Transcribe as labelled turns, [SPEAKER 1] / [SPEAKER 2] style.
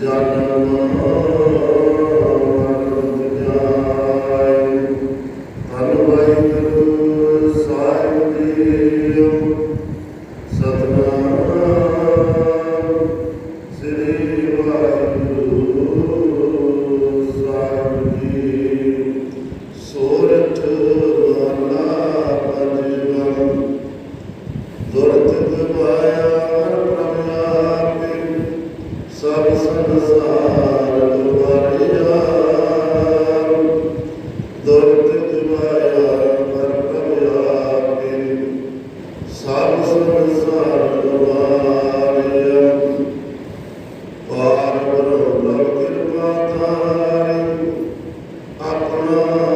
[SPEAKER 1] ਜਨਮ ਸਭ ਸੰਸਾਰ ਦੁਆਰਿਆ ਦੁਰਤ ਦਿਵਾਇਆ ਪਰ ਕਰਿਆਪੇ ਸਭ ਸੰਸਾਰ ਦੁਆਰਿਆ ਪਾਰ ਕਰੋ ਲਵ ਕਿਰਪਾ ਤਾਰੇ ਆਪਣਾ